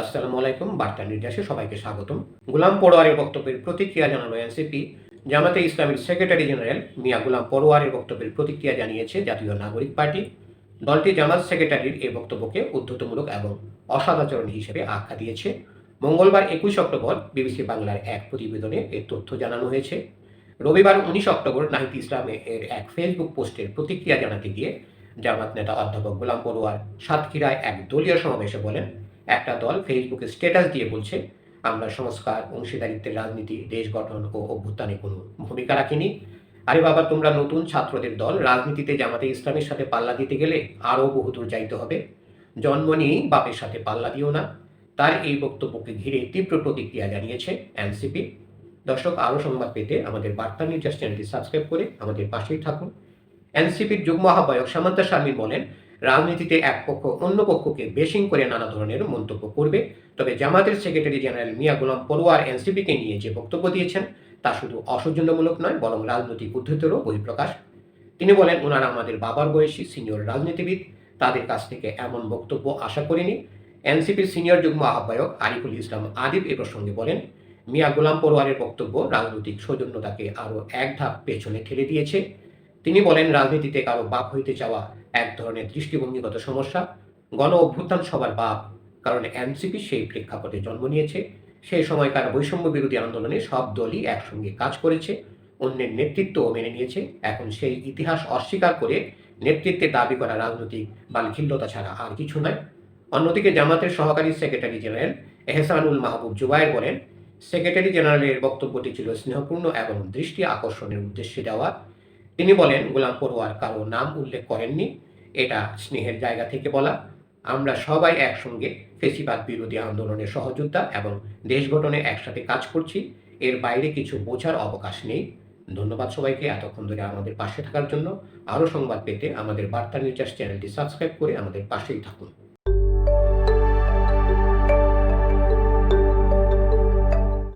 আসসালামু আলাইকুম, বার্তা নির্দেশে সবাইকে স্বাগতম। গোলাম পরোয়ারের বক্তব্যের প্রতিক্রিয়া জানানো এনসিপি। জামাতে ইসলামের সেক্রেটারি জেনারেল মিয়া গোলাম পরোয়ারের বক্তব্যের প্রতিক্রিয়া জানিয়েছে জাতীয় নাগরিক পার্টি। দলটি জামাত সেক্রেটারির এই বক্তব্যকে উদ্ধতমূলক এবং অসদাচরণ হিসেবে আখ্যা দিয়েছে। মঙ্গলবার একুশ অক্টোবর বিবিসি বাংলার এক প্রতিবেদনে এর তথ্য জানানো হয়েছে। রবিবার উনিশ অক্টোবর নাহিদ ইসলামে এর এক ফেসবুক পোস্টের প্রতিক্রিয়া জানাতে গিয়ে জামাত নেতা অধ্যাপক গোলাম পড়ুয়ার সাতক্ষীরায় এক দলীয় সমাবেশে বলেন একটা দল ফেসবুকে স্ট্যাটাস দিয়ে বলছে, আমরা সংস্কার, অংশীদারিত্বের রাজনীতি, দেশ গঠন ও অভ্যুত্থানে কোনো ভূমিকা রাখিনি। আরে বাবা, তোমরা নতুন ছাত্রদের দল রাজনীতিতে জামাতে ইসলামের সাথে পাল্লা দিতে গেলে আরও বহুদূর যাইতে হবে। জন্ম নিয়েই বাপের সাথে পাল্লা দিও না। তার এই বক্তব্যকে ঘিরে তীব্র প্রতিক্রিয়া জানিয়েছে এনসিপি। দর্শক আরও সংবাদ পেতে আমাদের বার্তা নির্যাস চ্যানেলটি সাবস্ক্রাইব করে আমাদের পাশেই থাকুন। এনসিপির যুগ্ম আহ্বায়ক সামান্তা শারমিন বলেন রাজনীতিতে এক পক্ষ অন্য পক্ষকে বেশিং করে নানা ধরনের মন্তব্য করবে। তবে জামাতের সেক্রেটারি জেনারেল মিয়া গোলাম পরোয়ার এনসিপিকে নিয়ে যে বক্তব্য দিয়েছেন, তা শুধু অসৌজন্যমূলক নয়, বরং রাজনৈতিক উদ্ধৃতেরও বহিঃপ্রকাশ। তিনি বলেন, ওনারা আমাদের বাবার বয়সী সিনিয়র রাজনীতিবিদ। তাদের কাছ থেকে এমন বক্তব্য আশা করিনি। এনসিপির সিনিয়র যুগ্ম আহ্বায়ক আরিফুল ইসলাম আদিব এ প্রসঙ্গে বলেন, মিয়া গোলাম পরোয়ারের বক্তব্য রাজনৈতিক সৌজন্যতাকে আরও এক ধাপ পেছনে ঠেলে দিয়েছে। তিনি বলেন, রাজনীতিতে কারও বাপ হইতে চাওয়া এক ধরনের দৃষ্টিভঙ্গিগত সমস্যা। গণ অভ্যুত্থান সবার বাপ, কারণ এনসিপি সেই প্রেক্ষাপটে জন্ম নিয়েছে। সেই সময়কার বৈষম্য বিরোধী আন্দোলনে সব দলই একসঙ্গে কাজ করেছে, অন্যের নেতৃত্বও মেনে নিয়েছে। এখন সেই ইতিহাস অস্বীকার করে নেতৃত্বে দাবি করা রাজনৈতিক বালখিল্যতা ছাড়া আর কিছু নয়। অন্যদিকে জামাতের সহকারী সেক্রেটারি জেনারেল এহসানুল মাহবুব জুবায়ের বলেন, সেক্রেটারি জেনারেলের বক্তব্যটি ছিল স্নেহপূর্ণ এবং দৃষ্টি আকর্ষণের উদ্দেশ্যে দেওয়া। তিনি বলেন, গোলাম পড়ুয়ার কারও নাম উল্লেখ করেননি। এটা স্নেহের জায়গা থেকে বলা। আমরা সবাই একসঙ্গে ফেসিবাদ বিরোধী আন্দোলনের সহযোদ্ধা এবং দেশ গঠনে একসাথে কাজ করছি। এর বাইরে কিছু বোঝার অবকাশ নেই। ধন্যবাদ সবাইকে। এতক্ষণ ধরে আমাদের পাশে থাকার জন্য আরও সংবাদ পেতে আমাদের বার্তা নির্যাস চ্যানেলটি সাবস্ক্রাইব করে আমাদের পাশেই থাকুন।